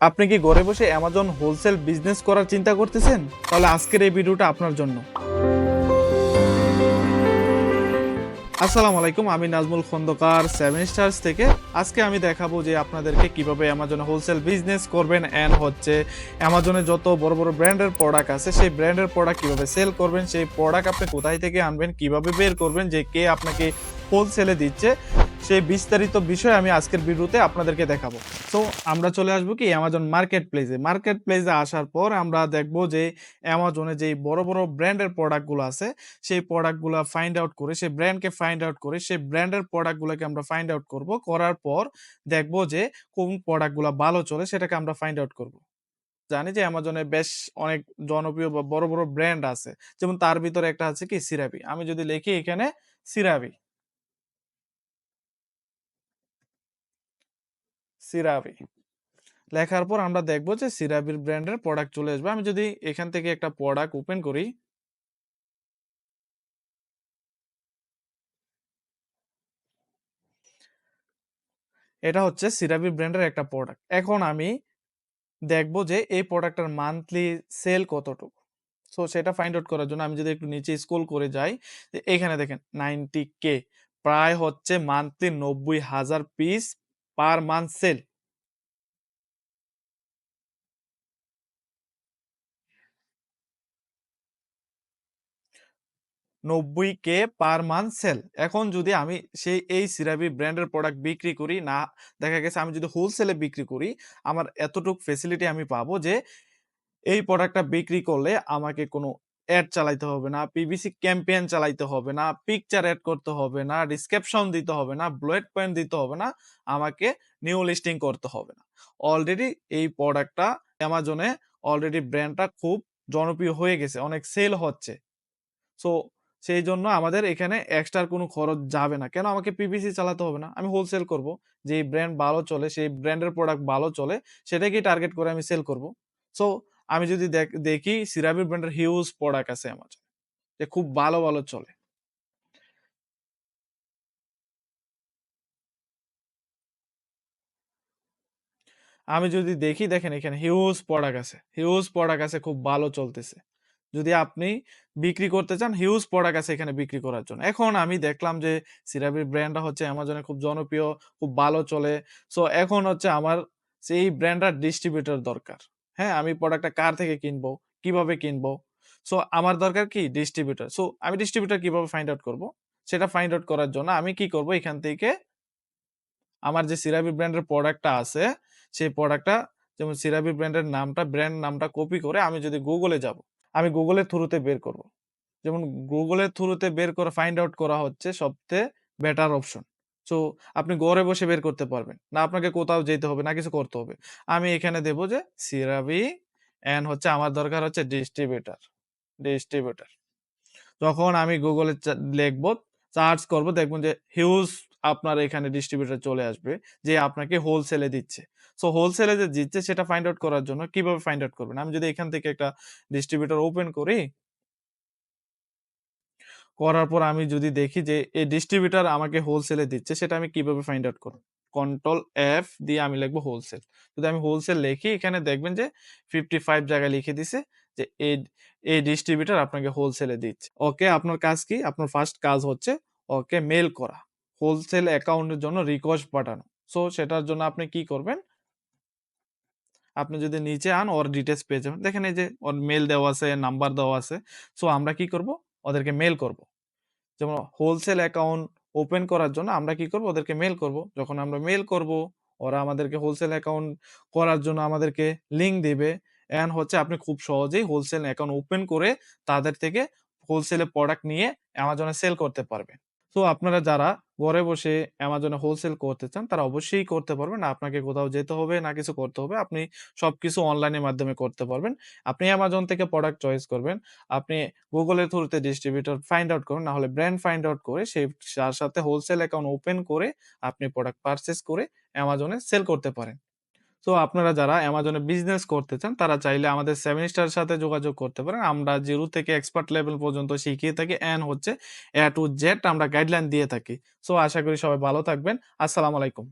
আপনি কি ঘরে বসে অ্যামাজন হোলসেল বিজনেস করার চিন্তা করতেছেন? তাহলে আজকের এই ভিডিওটা আপনার জন্য। আসসালামু আলাইকুম, আমি নাজমুল খন্দকার সেভেন স্টার্স থেকে। আজকে আমি দেখাবো যে আপনাদেরকে কীভাবে অ্যামাজনে হোলসেল বিজনেস করবেন অ্যান্ড হচ্ছে অ্যামাজনে যত বড় বড় ব্র্যান্ডের প্রোডাক্ট আছে, সেই ব্র্যান্ডের প্রোডাক্ট কীভাবে সেল করবেন, সেই প্রোডাক্ট আপনি কোথায় থেকে আনবেন, কীভাবে বের করবেন, যে কে আপনাকে হোলসেলে দিচ্ছে সেই বিস্তারিত বিষয় আমি আজকের ভিডিওতে আপনাদেরকে দেখাবো। তো আমরা চলে আসব কি অ্যামাজন মার্কেট প্লেসে মার্কেট প্লেসে আসার পর আমরা দেখব যে অ্যামাজনে যেই বড় বড় ব্র্যান্ডের প্রোডাক্টগুলো আছে, সেই প্রোডাক্টগুলো ফাইন্ড আউট করে, সেই ব্র্যান্ডকে ফাইন্ড আউট করে, সেই ব্র্যান্ডের প্রোডাক্টগুলোকে আমরা ফাইন্ড আউট করব। করার পর দেখব যে কোন প্রোডাক্টগুলো ভালো চলে, সেটাকে আমরা ফাইন্ড আউট করব। জানি যে অ্যামাজনে বেশ অনেক জনপ্রিয় বা বড় বড় ব্র্যান্ড আছে। যেমন তার ভিতরে একটা আছে কি সিরাপি আমি যদি লিখি এখানে সিরাপি সিরাপি লেখার পর আমরা দেখব যে সিরাপির ব্র্যান্ডের প্রোডাক্ট চলে আসবে। আমি যদি এখান থেকে একটা প্রোডাক্ট ওপেন করি এটা হচ্ছে সিরাপি ব্র্যান্ডের একটা প্রোডাক্ট এখন আমি দেখব যে এই প্রোডাক্টের মান্থলি সেল কতটুকু। সো সেটা ফাইন্ড আউট করার জন্য আমি যদি একটু নিচে স্ক্রল করে যাই এখানে দেখেন নাইনটি কে প্রায় হচ্ছে মান্থলি নব্বই হাজার পিস পার মান্থ সেল নব্বই কে পার মান্থ সেল এখন যদি আমি সেই এই সিরাপি ব্র্যান্ডের প্রোডাক্ট বিক্রি করি, না, দেখা গেছে আমি যদি হোলসেলে বিক্রি করি, আমার এতটুকু ফেসিলিটি আমি পাবো যে, এই প্রোডাক্টটা বিক্রি করলে আমাকে কোনো অ্যাড চালাইতে হবে না পিবিসি ক্যাম্পেইন চালাইতে হবে না পিকচার অ্যাড করতে হবে না ডিসক্রিপশন দিতে হবে না ব্লুয়েট পয়েন্ট দিতে হবে না, আমাকে নিউ লিস্টিং করতে হবে না। অলরেডি এই প্রোডাক্টটা অ্যামাজনে অলরেডি ব্র্যান্ডটা খুব জনপ্রিয় হয়ে গেছে, অনেক সেল হচ্ছে। সো সেই জন্য আমাদের এখানে এক্সট্রা কোনো খরচ যাবে না। কেন আমাকে পিপিসি চালাতে হবে না? আমি হোলসেল করব যে ব্র্যান্ড ভালো চলে, সেই ব্র্যান্ডের প্রোডাক্ট ভালো চলে, সেটাকেই টার্গেট করে আমি সেল করব। সো আমি যদি দেখ- দেখি সিরাবি ব্র্যান্ডের হিউজ প্রোডাক্ট আছে আমার যে খুব ভালো ভালো চলে। আমি যদি দেখি দেখেন এখানে হিউজ প্রোডাক্ট আছে হিউজ প্রোডাক্ট আছে, খুব ভালো চলতেছে। যদি আপনি বিক্রি করতে চান হিউজ প্রোডাক্ট আছে এখানে বিক্রি করার জন্য। এখন আমি দেখলাম যে সিরাপির ব্র্যান্ডটা হচ্ছে অ্যামাজনে খুব জনপ্রিয়, খুব ভালো চলে। সো এখন হচ্ছে আমার সেই ব্র্যান্ডটার ডিস্ট্রিবিউটর দরকার। হ্যাঁ আমি প্রোডাক্টটা কার থেকে কিনবো? কীভাবে কিনবো? সো আমার দরকার কি? ডিস্ট্রিবিউটার সো আমি ডিস্ট্রিবিউটার কীভাবে ফাইন্ড আউট করব? সেটা ফাইন্ড আউট করার জন্য আমি কি করব? এখান থেকে আমার যে সিরাপি ব্র্যান্ডের প্রোডাক্টটা আছে, সেই প্রোডাক্টটা যেমন সিরাপি ব্র্যান্ডের নামটা ব্র্যান্ড নামটা কপি করে আমি যদি গুগলে যাব, আমি গুগলের থ্রুতে বের করব। যেমন গুগলের থ্রুতে বের করে ফাইন্ড আউট করা হচ্ছে সবচেয়ে বেটার অপশন সো, আপনি ঘরে বসে বের করতে পারবেন। না আপনাকে কোথাও যেতে হবে, না কিছু করতে হবে। আমি এখানে দেবো যে সিরাবি এন্ড হচ্ছে আমার দরকার হচ্ছে ডিস্ট্রিবিউটার ডিস্ট্রিবিউটার যখন আমি গুগলে লিখব সার্চ করব, দেখবেন যে হিউজ আপনার এখানে ডিস্ট্রিবিউটার চলে আসবে, যে আপনাকে হোলসেলে দিচ্ছে। সো হোলসেলে যে দিচ্ছে, সেটা ফাইন্ড আউট করার জন্য কীভাবে ফাইন্ড আউট করবেন? আমি যদি এখান থেকে একটা ডিস্ট্রিবিউটার ওপেন করি করার পর আমি যদি দেখি যে, এই ডিস্ট্রিবিউটার আমাকে হোলসেলে দিচ্ছে, সেটা আমি কীভাবে ফাইন্ড আউট করব? কন্ট্রোল এফ দিয়ে আমি লিখব হোলসেল যদি আমি হোলসেল লিখি, এখানে দেখবেন যে ফিফটি ফাইভ জায়গায় লিখে দিছে যে, এই এই ডিস্ট্রিবিউটর আপনাকে হোলসেলে দিচ্ছে। ওকে, আপনার কাজ কি? আপনার ফার্স্ট কাজ হচ্ছে, ওকে মেল করা। হোলসেল অ্যাকাউন্টের জন্য রিকোয়েস্ট পাঠানো। সো সেটার জন্য আপনি কি করবেন? আপনি যদি নিচে আন ওর ডিটেলস পেয়ে যাবেন। দেখেন এই যে, ওর মেল দেওয়া আছে নাম্বার দেওয়া আছে। সো আমরা কি করব? ওদেরকে মেল করব। যেমন হোলসেল অ্যাকাউন্ট ওপেন করার জন্য আমরা কি করব? ওদেরকে মেল করব। যখন আমরা মেল করব, ওরা আমাদেরকে হোলসেল অ্যাকাউন্ট করার জন্য আমাদেরকে লিঙ্ক দেবে। অ্যান্ড হচ্ছে আপনি খুব সহজেই হোলসেল অ্যাকাউন্ট ওপেন করে তাদের থেকে হোলসেলে প্রোডাক্ট নিয়ে অ্যামাজনে সেল করতে পারবেন। তো আপনারা যারা ঘরে বসে অ্যামাজনে হোলসেল করতে চান, তারা অবশ্যই করতে পারবেন। আপনাকে কোথাও যেতে হবে, না কিছু করতে হবে। আপনি সবকিছু অনলাইনের মাধ্যমে করতে পারবেন। আপনি অ্যামাজন থেকে প্রোডাক্ট চয়েস করবেন। আপনি গুগলের থ্রুতে ডিস্ট্রিবিউটর ফাইন্ড আউট করুন। না হলে ব্র্যান্ড ফাইন্ড আউট করে সেই তার সাথে হোলসেল অ্যাকাউন্ট ওপেন করে আপনি প্রোডাক্ট পারচেস করে অ্যামাজনে সেল করতে পারেন। তো আপনারা যারা অ্যামাজনে বিজনেস করতে চান, তারা চাইলে আমাদের সেভেন স্টার সাথে যোগাযোগ করতে পারেন। আমরা জিরো থেকে এক্সপার্ট লেভেল পর্যন্ত শিখিয়ে থাকি অ্যান হচ্ছে এ টু জেড আমরা গাইডলাইন দিয়ে থাকি। সো আশা করি সবাই ভালো থাকবেন। আসসালামু আলাইকুম।